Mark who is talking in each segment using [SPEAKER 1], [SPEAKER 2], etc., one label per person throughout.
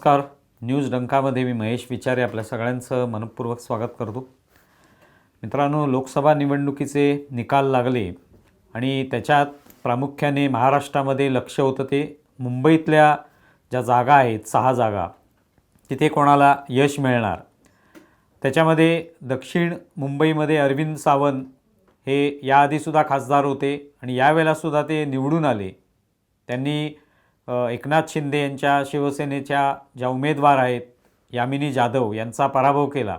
[SPEAKER 1] नमस्कार. न्यूज डंकामध्ये मी महेश विचारे आपल्या सगळ्यांचं मनपूर्वक स्वागत करतो. मित्रांनो लोकसभा निवडणुकीचे निकाल लागले आणि त्याच्यात प्रामुख्याने महाराष्ट्रामध्ये लक्ष होतं ते मुंबईतल्या ज्या जागा आहेत सहा जागा तिथे कोणाला यश मिळणार? त्याच्यामध्ये दक्षिण मुंबईमध्ये अरविंद सावंत हे याआधीसुद्धा खासदार होते आणि यावेळेलासुद्धा ते निवडून आले. त्यांनी एकनाथ शिंदे यांच्या शिवसेनेच्या ज्या उमेदवार आहेत यामिनी जाधव यांचा पराभव केला.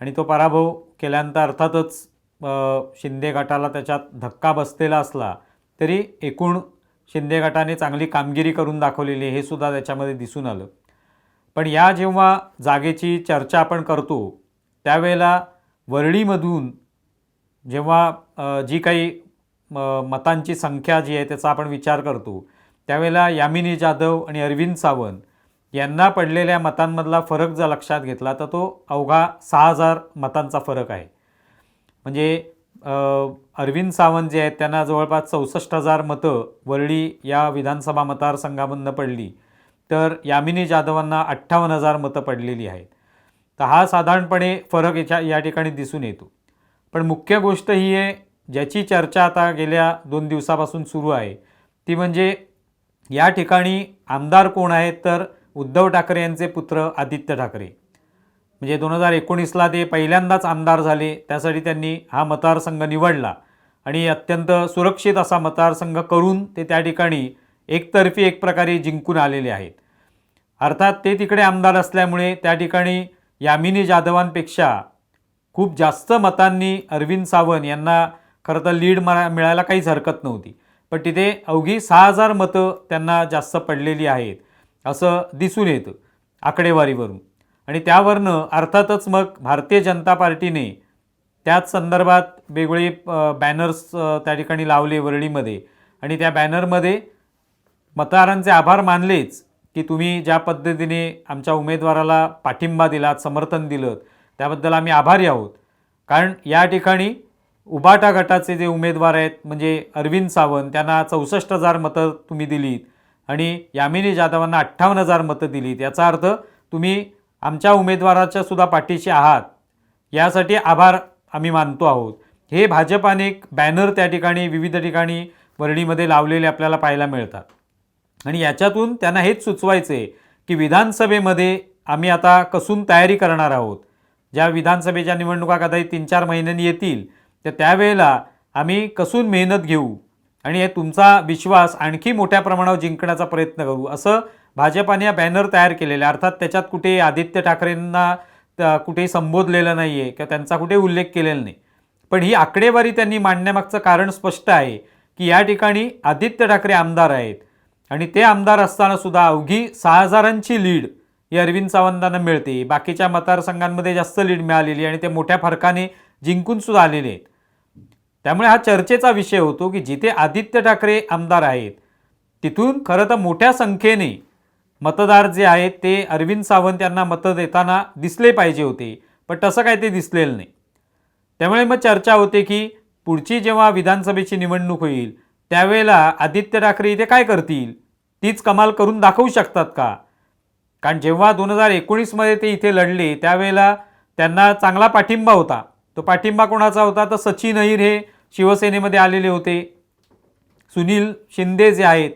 [SPEAKER 1] आणि तो पराभव केल्यानंतर अर्थातच शिंदे गटाला त्याच्यात धक्का बसलेला असला तरी एकूण शिंदे गटाने चांगली कामगिरी करून दाखवलेली हे सुद्धा त्याच्यामध्ये दिसून आलं. पण या जेव्हा जागेची चर्चा आपण करतो त्यावेळेला वरळीमधून जेव्हा जी काही म- मतांची संख्या जी आहे त्याचा आपण विचार करतो त्यावेळेला यामिनी जाधव आणि अरविंद सावंत यांना पडलेल्या मतांमधला फरक जर लक्षात घेतला तर तो अवघा सहा हजार मतांचा फरक आहे. म्हणजे अरविंद सावंत जे आहेत त्यांना जवळपास चौसष्ट हजार मतं वरळी या विधानसभा मतदारसंघामधनं पडली. तर यामिनी जाधवांना अठ्ठावन्न हजार मतं पडलेली आहेत. तर हा साधारणपणे फरक याच्या या ठिकाणी दिसून येतो. पण मुख्य गोष्ट ही आहे ज्याची चर्चा आता गेल्या दोन दिवसापासून सुरू आहे ती म्हणजे या ठिकाणी आमदार कोण आहेत तर उद्धव ठाकरे यांचे पुत्र आदित्य ठाकरे. म्हणजे दोन हजार एकोणीसला ते पहिल्यांदाच आमदार झाले त्यासाठी त्यांनी हा मतदारसंघ निवडला आणि अत्यंत सुरक्षित असा मतदारसंघ करून ते त्या ठिकाणी एकतर्फी एक प्रकारे जिंकून आलेले आहेत. अर्थात ते तिकडे आमदार असल्यामुळे त्या ठिकाणी यामिनी जाधवांपेक्षा खूप जास्त मतांनी अरविंद सावंत यांना खरं तर लीड मरा मिळायला काहीच हरकत नव्हती. पण तिथे अवघी सहा हजार मतं त्यांना जास्त पडलेली आहेत असं दिसून येतं आकडेवारीवरून. आणि त्यावरनं अर्थातच मग भारतीय जनता पार्टीने त्याच संदर्भात वेगवेगळे बॅनर्स त्या ठिकाणी लावले वरळीमध्ये. आणि त्या बॅनरमध्ये मतदारांचे आभार मानलेच की तुम्ही ज्या पद्धतीने आमच्या उमेदवाराला पाठिंबा दिलात समर्थन दिलं त्याबद्दल आम्ही आभारी आहोत. कारण या ठिकाणी उबाटा गटाचे जे उमेदवार आहेत म्हणजे अरविंद सावंत त्यांना चौसष्ट हजार मतं तुम्ही दिलीत आणि यामिनी जाधवांना अठ्ठावन्न हजार मतं दिलीत. याचा अर्थ तुम्ही आमच्या उमेदवाराच्या सुद्धा पाठीशी आहात. यासाठी आभार आम्ही मानतो आहोत. हे भाजपाने एक बॅनर त्या ठिकाणी विविध ठिकाणी वर्णीमध्ये लावलेले आपल्याला पाहायला मिळतात. आणि याच्यातून त्यांना हेच सुचवायचं आहे की विधानसभेमध्ये आम्ही आता कसून तयारी करणार आहोत. ज्या विधानसभेच्या निवडणुका कदाचित तीन चार महिन्यांनी येतील तर त्यावेळेला आम्ही कसून मेहनत घेऊ आणि हे तुमचा विश्वास आणखी मोठ्या प्रमाणावर जिंकण्याचा प्रयत्न करू असं भाजपाने या बॅनर तयार केलेले आहे. अर्थात त्याच्यात कुठे आदित्य ठाकरेंना त्या कुठेही संबोधलेलं नाही आहे किंवा त्यांचा कुठे उल्लेख केलेला नाही पण ही आकडेवारी त्यांनी मांडण्यामागचं कारण स्पष्ट आहे की या ठिकाणी आदित्य ठाकरे आमदार आहेत आणि ते आमदार असतानासुद्धा अवघी सहा हजारांची लीड ही अरविंद सावंतांना मिळते बाकीच्या मतदारसंघांमध्ये जास्त लीड मिळालेली आणि ते मोठ्या फरकाने जिंकून सुद्धा आलेले आहेत. त्यामुळे हा चर्चेचा विषय होतो की जिथे आदित्य ठाकरे आमदार आहेत तिथून खरं तर मोठ्या संख्येने मतदार जे आहेत ते अरविंद सावंत यांना मतं देताना दिसले पाहिजे होते पण तसं काय ते दिसलेलं नाही. त्यामुळे मग चर्चा होते की पुढची जेव्हा विधानसभेची निवडणूक होईल त्यावेळेला आदित्य ठाकरे इथे काय करतील? तीच कमाल करून दाखवू शकतात का? कारण जेव्हा दोन हजार एकोणीसमध्ये ते इथे लढले त्यावेळेला त्यांना चांगला पाठिंबा होता. तो पाठिंबा कोणाचा होता? तर सचिन अहिर हे शिवसेनेमध्ये आलेले होते. सुनील शिंदे जे आहेत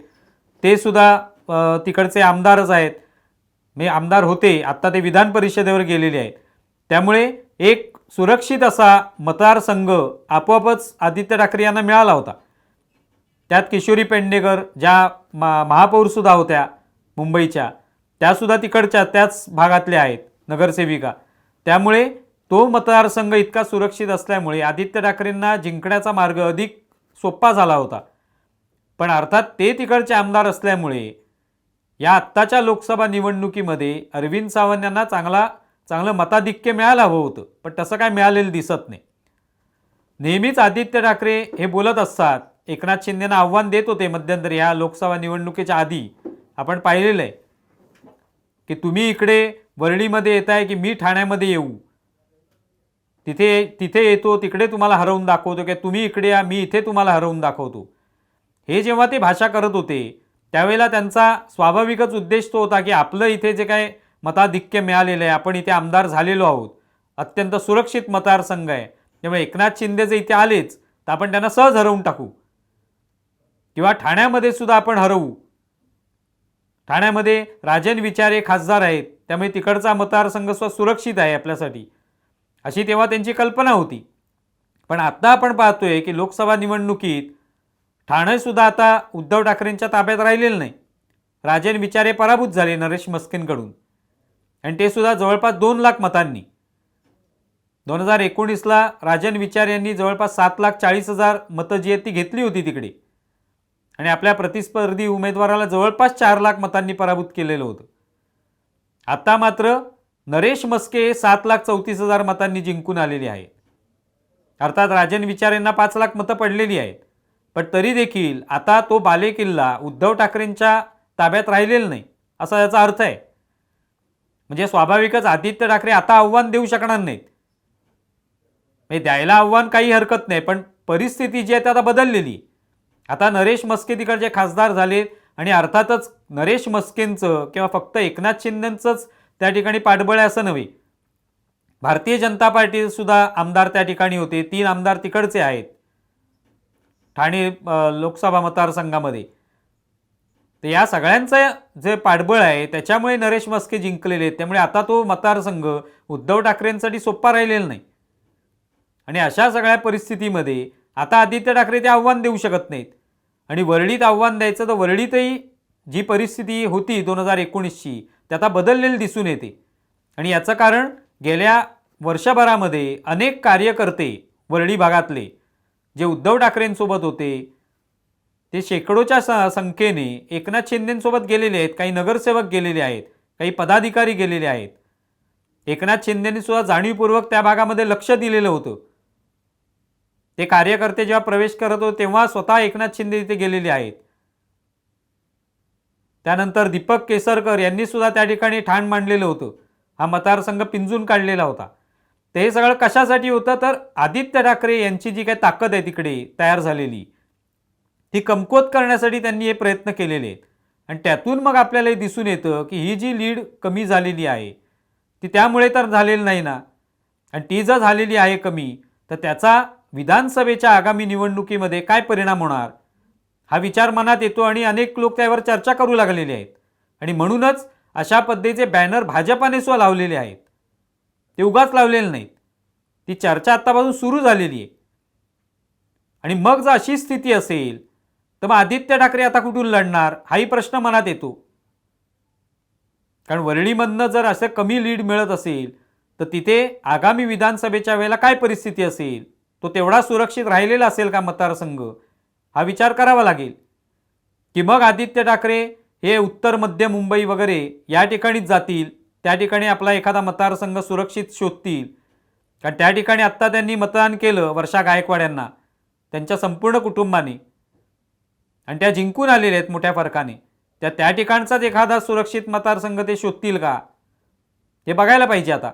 [SPEAKER 1] ते सुद्धा तिकडचे आमदारच आहेत. मी आमदार होते. आत्ता ते विधान परिषदेवर गेलेले आहेत. त्यामुळे एक सुरक्षित असा मतदारसंघ आपोआपच आदित्य ठाकरे यांना मिळाला होता. त्यात किशोरी पेंडेकर ज्या मा महापौरसुद्धा होत्या मुंबईच्या त्यासुद्धा तिकडच्या त्याच भागातल्या आहेत नगरसेविका. त्यामुळे तो मतदारसंघ इतका सुरक्षित असल्यामुळे आदित्य ठाकरेंना जिंकण्याचा मार्ग अधिक सोपा झाला होता. पण अर्थात ते तिकडचे आमदार असल्यामुळे या आत्ताच्या लोकसभा निवडणुकीमध्ये अरविंद सावंत यांना चांगला चांगलं मताधिक्य मिळायला हवं होतं पण तसं काय मिळालेलं दिसत नाही. नेहमीच आदित्य ठाकरे हे बोलत असतात एकनाथ शिंदेना आव्हान देत होते मध्यंतरी ह्या लोकसभा निवडणुकीच्या आधी. आपण पाहिलेलं आहे की तुम्ही इकडे वरळीमध्ये येत आहे की मी ठाण्यामध्ये येऊ. तिथे तिथे येतो तिकडे तुम्हाला हरवून दाखवतो की तुम्ही इकडे या मी इथे तुम्हाला हरवून दाखवतो. हे जेव्हा ते भाषा करत होते त्यावेळेला त्यांचा स्वाभाविकच उद्देश तो होता की आपलं इथे जे काय मताधिक्य मिळालेलं आहे आपण इथे आमदार झालेलो आहोत. अत्यंत सुरक्षित मतदारसंघ आहे. त्यामुळे एकनाथ शिंदे जे इथे आलेच तर आपण त्यांना सहज हरवून टाकू. किंवा ठाण्यामध्ये सुद्धा आपण हरवू. ठाण्यामध्ये राजन विचारे खासदार आहेत त्यामुळे तिकडचा मतदारसंघ सुद्धा सुरक्षित आहे आपल्यासाठी. अशी तेव्हा त्यांची कल्पना होती. पण आत्ता आपण पाहतोय की लोकसभा निवडणुकीत ठाणेसुद्धा आता उद्धव ठाकरेंच्या ताब्यात राहिलेलं नाही. राजन विचारे पराभूत झाले नरेश मस्किनकडून आणि ते सुद्धा जवळपास दोन लाख मतांनी. दोन हजार एकोणीसला राजन विचार यांनी जवळपास सात लाख चाळीस हजार मतं जी आहेत ती घेतली होती तिकडे. आणि आपल्या प्रतिस्पर्धी उमेदवाराला जवळपास चार लाख मतांनी पराभूत केलेलं होतं. आत्ता मात्र नरेश मस्के हे सात लाख चौतीस हजार मतांनी जिंकून आलेले आहेत अर्थात राजन विचार यांना पाच लाख मतं पडलेली आहेत. पण तरी देखील आता तो बालेकिल्ला उद्धव ठाकरेंच्या ताब्यात राहिलेला नाही असा याचा अर्थ आहे. म्हणजे स्वाभाविकच आदित्य ठाकरे आता आव्हान देऊ शकणार नाहीत. म्हणजे द्यायला आव्हान काही हरकत नाही पण परिस्थिती जी आहे ती आता बदललेली आता नरेश मस्के तिकडचे खासदार झालेत आणि अर्थातच नरेश मस्केंचं किंवा फक्त एकनाथ शिंदेंचंच त्या ठिकाणी पाठबळ आहे असं नव्हे. भारतीय जनता पार्टीसुद्धा आमदार त्या ठिकाणी होते. तीन आमदार तिकडचे आहेत. ठाणे लोकसभा मतदारसंघामध्ये. तर या सगळ्यांचं जे पाठबळ आहे त्याच्यामुळे नरेश मस्के जिंकलेले आहेत. त्यामुळे आता तो मतदारसंघ उद्धव ठाकरेंसाठी सोपा राहिलेला नाही. आणि अशा सगळ्या परिस्थितीमध्ये आता आदित्य ठाकरे ते आव्हान देऊ शकत नाहीत. आणि वरळीत आव्हान द्यायचं तर वरळीतही जी परिस्थिती होती दोन हजार एकोणीसची ते आता बदललेली दिसून येते. आणि याचं कारण गेल्या वर्षभरामध्ये अनेक कार्यकर्ते वरळी भागातले जे उद्धव ठाकरेंसोबत होते ते शेकडोच्या स संख्येने एकनाथ शिंदेंसोबत गेलेले आहेत काही नगरसेवक गेलेले आहेत काही पदाधिकारी गेलेले आहेत. एकनाथ शिंदेंनी सुद्धा जाणीवपूर्वक त्या भागामध्ये लक्ष दिलेलं होतं. ते कार्यकर्ते जेव्हा प्रवेश करत होते तेव्हा स्वतः एकनाथ शिंदे तिथे गेलेले आहेत. त्यानंतर दीपक केसरकर यांनी सुद्धा त्या ठिकाणी ठाण मांडलेलं होतं. हा मतदारसंघ पिंजून काढलेला होता. ते हे सगळं कशासाठी होतं? तर आदित्य ठाकरे यांची जी काही ताकद आहे तिकडे तयार झालेली ती कमकुवत करण्यासाठी त्यांनी हे प्रयत्न केलेले आहेत. आणि त्यातून मग आपल्याला हे दिसून येतं की ही जी लीड कमी झालेली आहे ती त्यामुळे तर झालेली नाही ना? आणि ती जर झालेली आहे कमी तर त्याचा विधानसभेच्या आगामी निवडणुकीमध्ये काय परिणाम होणार? हा विचार मनात येतो आणि अनेक लोक त्यावर चर्चा करू लागलेले आहेत. आणि म्हणूनच अशा पद्धतीचे बॅनर भाजपाने स्व लावलेले आहेत. ते उगाच लावलेले नाहीत. ती चर्चा आत्तापासून सुरू झालेली आहे. आणि मग जर अशी स्थिती असेल तर मग आदित्य ठाकरे आता कुठून लढणार हाही प्रश्न मनात येतो. कारण वरळीमधनं जर असं कमी लीड मिळत असेल तर तिथे आगामी विधानसभेच्या वेळेला काय परिस्थिती असेल तो तेवढा सुरक्षित राहिलेला असेल का मतदारसंघ? हा विचार करावा लागेल. की मग आदित्य ठाकरे हे उत्तर मध्य मुंबई वगैरे या ठिकाणीच जातील त्या ठिकाणी आपला एखादा मतदारसंघ सुरक्षित शोधतील. कारण त्या ठिकाणी आत्ता त्यांनी मतदान केलं वर्षा गायकवाड यांना त्यांच्या संपूर्ण कुटुंबाने. आणि त्या जिंकून आलेल्या आहेत मोठ्या फरकाने. त्या त्या ठिकाणचाच एखादा सुरक्षित मतदारसंघ ते शोधतील का? हे बघायला पाहिजे आता.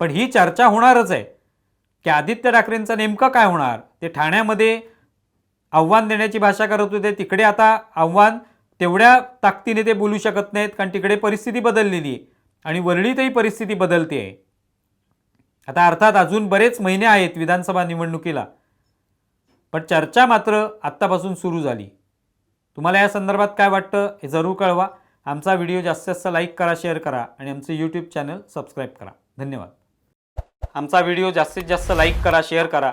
[SPEAKER 1] पण ही चर्चा होणारच आहे. की आदित्य ठाकरेंचं नेमकं काय होणार? ते ठाण्यामध्ये आव्हान देण्याची भाषा करत होते. तिकडे आता आव्हान तेवढ्या ताकदीने ते बोलू शकत नाहीत कारण तिकडे परिस्थिती बदललेली आहे. आणि वरळीतही परिस्थिती बदलते आहे. आता अर्थात अजून बरेच महिने आहेत विधानसभा निवडणुकीला. पण चर्चा मात्र आत्तापासून सुरू झाली. तुम्हाला या संदर्भात काय वाटतं हे जरूर कळवा. आमचा व्हिडिओ जास्तीत जास्त लाईक करा शेअर करा आणि आमचे यूट्यूब चॅनल सबस्क्राईब करा. धन्यवाद. आमचा व्हिडिओ जास्तीत जास्त लाईक करा शेअर करा.